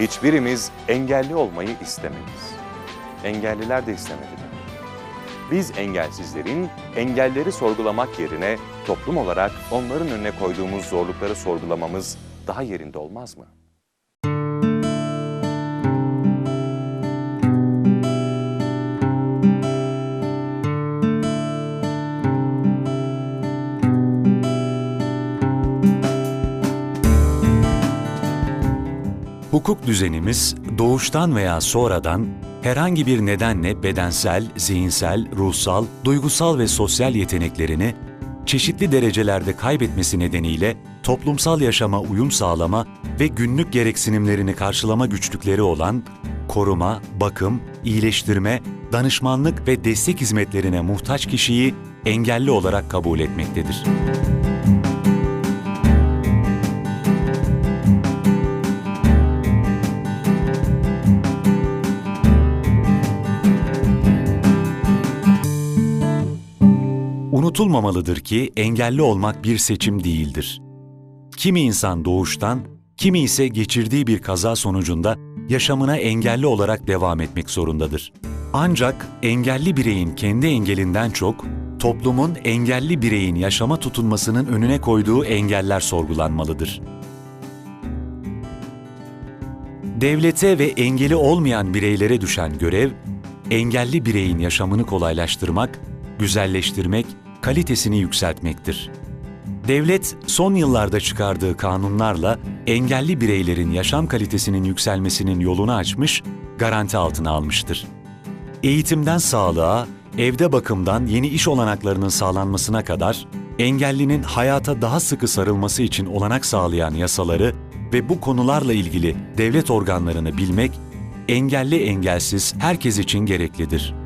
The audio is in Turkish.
Hiçbirimiz engelli olmayı istemeyiz. Engelliler de istemediler. Biz engelsizlerin engelleri sorgulamak yerine toplum olarak onların önüne koyduğumuz zorlukları sorgulamamız daha yerinde olmaz mı? Hukuk düzenimiz doğuştan veya sonradan herhangi bir nedenle bedensel, zihinsel, ruhsal, duygusal ve sosyal yeteneklerini çeşitli derecelerde kaybetmesi nedeniyle toplumsal yaşama uyum sağlama ve günlük gereksinimlerini karşılama güçlükleri olan koruma, bakım, iyileştirme, danışmanlık ve destek hizmetlerine muhtaç kişiyi engelli olarak kabul etmektedir. Unutulmamalıdır ki engelli olmak bir seçim değildir. Kimi insan doğuştan, kimi ise geçirdiği bir kaza sonucunda yaşamına engelli olarak devam etmek zorundadır. Ancak engelli bireyin kendi engelinden çok, toplumun engelli bireyin yaşama tutunmasının önüne koyduğu engeller sorgulanmalıdır. Devlete ve engeli olmayan bireylere düşen görev, engelli bireyin yaşamını kolaylaştırmak, güzelleştirmek, kalitesini yükseltmektir. Devlet son yıllarda çıkardığı kanunlarla engelli bireylerin yaşam kalitesinin yükselmesinin yolunu açmış, garanti altına almıştır. Eğitimden sağlığa, evde bakımdan yeni iş olanaklarının sağlanmasına kadar engellinin hayata daha sıkı sarılması için olanak sağlayan yasaları ve bu konularla ilgili devlet organlarını bilmek engelli engelsiz herkes için gereklidir.